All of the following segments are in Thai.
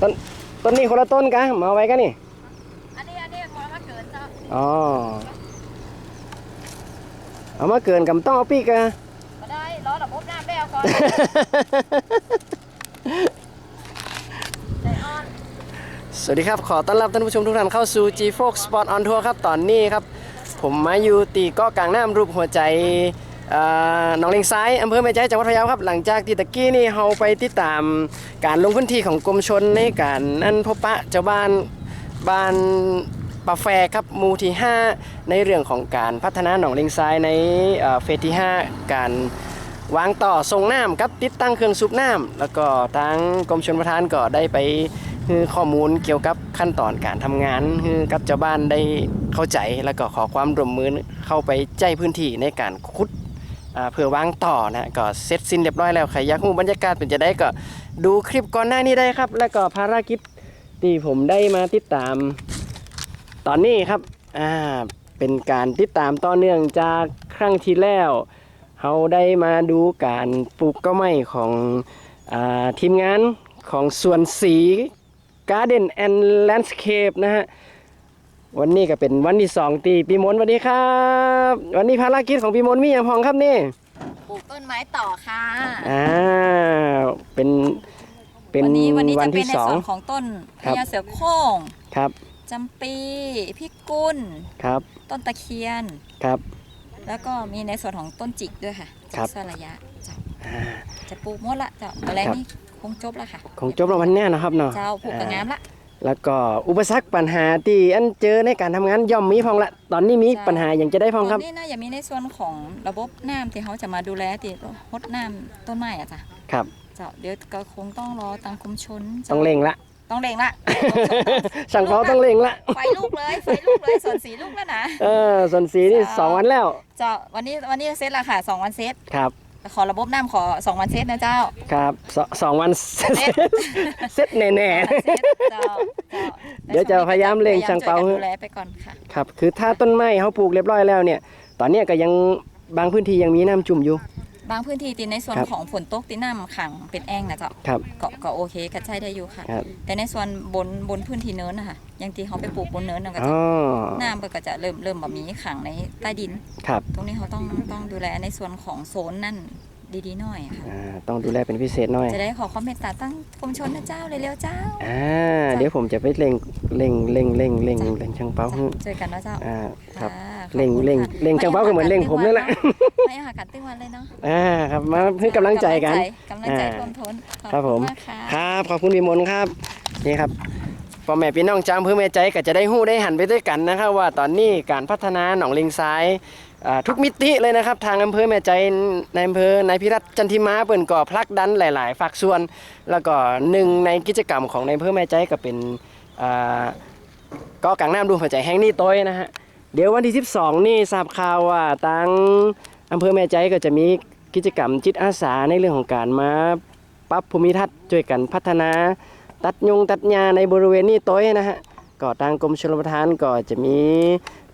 ต้นต้นนี้คนละต้นกะมาเอาไว้กันนี่ อันนี้อันนี้พอมาเกินเจ้าอ๋อ เอามาเกินกับต้องเอาปีกอะมาได้รอระบบน้ำแล้วก่อนใจอ่อนสวัสดีครับ ขอต้อนรับท่านผู้ชมทุกท่านเข้าสู่ G f o x Sport on Tour ครับ ตอนนี้ครับ ผมมาอยู่ตีเกาะกลางน้ำรูปหัวใจเอ่อ หนองเลงซ้ายอำเภอแม่ใจจังหวัดพะเยาครับ หลังจากที่ตะกี้นี่เราไปติดตามการลงพื้นที่ของกรมชนในการนั่นพบปะเจ้าบ้านบ้านปาแฟครับมูที่ 5 ในเรื่องของการพัฒนาหนองเลงซ้ายในเฟสที่ 5 การวางต่อส่งน้ำกับติดตั้งเครื่องสูบน้ำแล้วก็ทางกรมชลประทานก็ได้ไปให้ข้อมูลเกี่ยวกับขั้นตอนการทำงานให้กับเจ้าบ้านได้เข้าใจแล้วก็ขอความร่วมมือเข้าไปใจพื้นที่ในการขุด เพื่อวางต่อนะก็เสร็จสิ้นเรียบร้อยแล้วใครอยากรู้บรรยากาศเป็นจะได้ก็ดูคลิปก่อนหน้านี้ได้ครับ แล้วก็ภารกิจที่ผมได้มาติดตามตอนนี้ครับอ่าเป็นการติดตามต่อเนื่องจากครั้งที่แล้วเราได้มาดูการปลูกก้าไม้ของอาทีมงานของสวนสี Garden and Landscape นะฮะ วันนี้ก็เป็นวันที่สองตีปีมนต์สวัสดีครับ วันนี้ภารกิจของปีมนต์มีอย่างพองครับนี่ปลูกต้นไม้ต่อค่ะอ่าเป็นเป็นวันนี้วันนี้วัจะนเป็นที่ในสองส่วนของต้นพครับญาเสือโคร่งครับจำปีพิกุลครับ ต้นตะเคียนครับ แล้วก็มีในส่วนของต้นจิกด้วยค่ะครับจิกสระยะจ้ะอ่าจะปลูกหมดละเจ้าอะไรครับนี่คงจบแล้วค่ะของจบแล้ววันแน่นะครับเนาะเจ้าปลูกกระงามละ แล้วก็อุปสรรคปัญหาที่อันเจอในการทำงานย่อมมีพองละ ตอนนี้มีใช่ ปัญหาอย่างจะได้พองครับ ตอนนี้น่าจะมีในส่วนของระบบน้ำที่เขาจะมาดูแลที่รดน้ำต้นไม้อะจ้ะครับ เจ้าเดี๋ยวก็คงต้องรอทางคุมชนจ้ะต้องเร่งละ ต้องเร่งละ สั่งเปาต้องเร่งละ ไฟลูกเลยไฟลูกเลยส่วนสีลูกแล้วนะ เออส่วนสีนี่จ้าสองวันแล้ว เจ้าวันนี้วันนี้เซตละค่ะสองวันเซตครับ ขอระบบน้ำขอสองวันเซตนะเจ้า ครับสสองวันเสร็จเสร็จเสร็จแน่เซตเจ้าเจ้าเดี๋ยวจะพยายามเร่งช่างเปาพยยมช่วยกันดูแลไปก่อนค่ะๆครับ คือถ้าต้นไม้เขาปลูกเรียบร้อยแล้วเนี่ย ตอนเนี้ยก็ยังบางพื้นที่ยังมีน้ำจุ่มอยู่ บางพื้นที่ตีในส่วนครับของฝนตกตีน้ำขังเป็นแอ่งนะเจ้าครับก็ก็โอเคก็ใช้ได้อยู่ค่ะ ครับ แต่ในส่วนบนบนพื้นที่เนินนะคะอย่างที่เขาไปปลูกบนเนินนะก็อ๋จะอน้ำมันก็จะเริ่มเริ่มแบบมีขังในใต้ดิน ครับตรงนี้เขาต้องต้องดูแลในส่วนของโซนนั่นดีๆหน่อยค่ะ อ่าต้องดูแลเป็นพิเศษหน่อยจะได้ขอความเมตตาตั้งกรมชนนะเจ้าเร็วๆเจ้า อ่าเดี๋ยวผมจะไปเร่งเร่งเร่งเร่งเร่งจ้ะเร่งช่างเปาจ้ะให้เจอกันนะเจ้าอ่าครับค่ะ เร่งขอบคุณเร่งค่ะเร่งช่างเปาก็เหมือนเร่งผมนั่นแหละไม่หากันตึ้งวันเลยเนาะอ่าครับมาให้กำลังใจกันกำลังใจอ่าท่วมท้นขอครับผมณากค่ะครับขอบคุณพี่มนต์ครับนี่ครับพ่อแม่พี่น้องจำเพื่อแม่ใจก็จะได้หู้ได้หันไปด้วยกันนะครับ ว่าตอนนี้การพัฒนาหนองเลงซ้ายอ่าทุกมิติเลยนะครับทางอำเภอแม่ใจในอำเภอนายพิรัตน์จันทิมาเปิ่นก่อพลักดันหลาย ๆฝักส่วน แล้วก็หนึ่งในกิจกรรมของในอำเภอแม่ใจก็เป็นอ่าก็กลางน้ำดูหัวใจแห้งนี่ต้อยนะฮะ เดี๋ยววันที่ 12 นี่ทราบข่าวว่าทางอำเภอแม่ใจก็จะมีกิจกรรมจิตอาสาในเรื่องของการมาปรับภูมิทัศน์ช่วยกันพัฒนา ตัดยงตัดหญ้าในบริเวณนี้ต้อยนะฮะก็ทางกรมชลประทานก็จะมี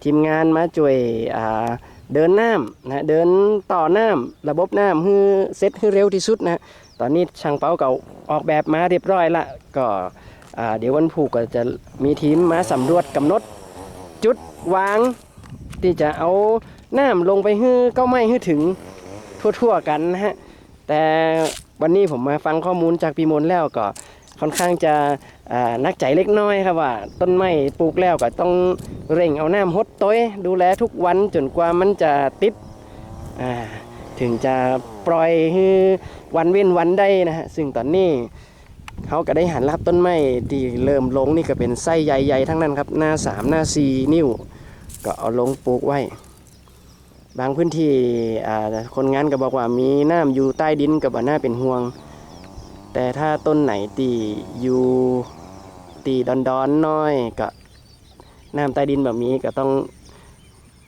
ทีมงานมาช่วยอ่าเดินน้ำนะเดินต่อน้ำระบบน้ำให้เสร็จให้เร็วที่สุดนะตอนนี้ช่างเป้าเก่าออกแบบมาเรียบร้อยละก็เดี๋ยววันผูกก็จะมีทีมมาสำรวจกำหนดจุด วาง ที่จะเอาน้ำลงไปให้เก้าไม้ให้ถึงทั่วๆกันนะฮะ แต่วันนี้ผมมาฟังข้อมูลจากปีมนแล้วก็ค่อนข้างจะนักใจเล็กน้อยครับว่า ต้นไม้ปลูกแล้วก็ต้องเร่งเอาน้ำหดต้ยดูแลทุกวันจนกว่ามันจะติดถึงจะปล่อยให้วันเว้นวันได้นะฮะซึ่งตอนนี้ เขาก็ได้หันรับต้นไม้ที่เริ่มลงนี่ก็เป็นไส้ใหญ่ๆทั้งนั้นครับหน้าสามหน้าสี่นิ้ว ก็เอาลงปลูกไว้ บางพื้นที่คนงานก็บอกว่ามีน้ำอยู่ใต้ดินก็บ่น่าเป็นห่วง แต่ถ้าต้นไหนตีอยู่ตีดอนดอนน้อยก็น้ำใต้ดินแบบนี้ก็ต้อง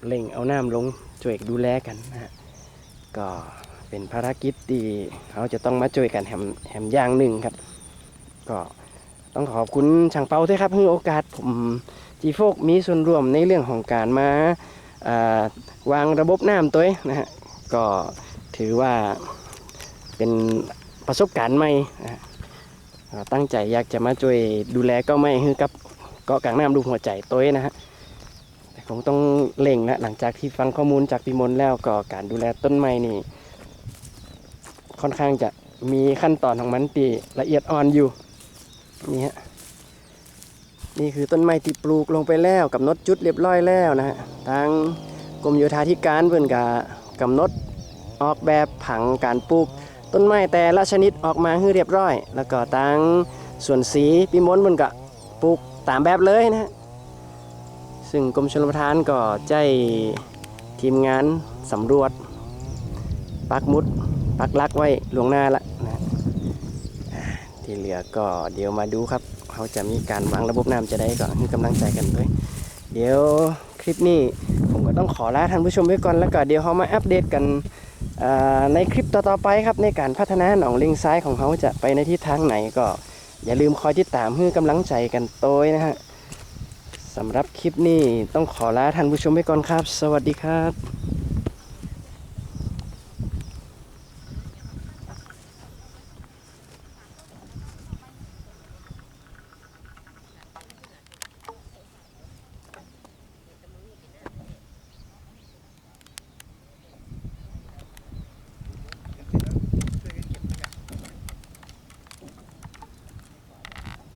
เล่งเอาน้ำลงช่วยดูแลกันนะฮะก็เป็นภารกิจที่เขาจะต้องมาช่วยกันแหมแหมอย่างหนึ่งครับ ก็ต้องขอบคุณช่างเปาด้วยครับให้โอกาสผมจีโฟกมีส่วนร่วมในเรื่องของการมาาวางระบบน้ำตัวนะฮะก็ถือว่าเป็นประสบการณ์ใหม่ตั้งใจอยากจะมาช่วยดูแลก็ไม่ฮือกับเกาะกลางน้ำดูหัวใจตัวนะฮะแต่คงต้องเล่งนะหลังจากที่ฟังข้อมูลจากพี่มนแล้วก็การดูแลต้นไม้นี่ ค่อนข้างจะมีขั้นตอนของมันที่ละเอียดอ่อนอยู่ นี่ฮะนี่คือต้นไม้ที่ปลูกลงไปแล้วกำหนดจุดเรียบร้อยแล้วนะฮะทางกรมโยธาธิการเพิ่นกกำหนดออกแบบผังการปลูก ต้นไม้แต่ละชนิดออกมาให้เรียบร้อย แล้วก็ทางส่วนสีพิมพ์เพิ่นก็ปลูกตามแบบเลยนะฮะซึ่งกรมชลประทานก็ใจทีมงานสำรวจปักมุดปักลักไว้หลวงหน้าละ ที่เหลือก็เดี๋ยวมาดูครับเขาจะมีการวางระบบน้ำจะได้ก็ให้กำลังใจกันด้วยเดี๋ยวคลิปนี้ผมก็ต้องขอลาท่านผู้ชมไว้ก่อนแล้วก็เดี๋ยวเขามาอัปเดตกันในคลิปต่อๆไปครับในการพัฒนาหนองลิงซ้ายของเขาจะไปในทิศทางไหนก็อย่าลืมคอยติดตามให้กำลังใจกันโต้ยนะฮะสำหรับคลิปนี้ต้องขอลาท่านผู้ชมไว้ก่อนครับ สวัสดีครับ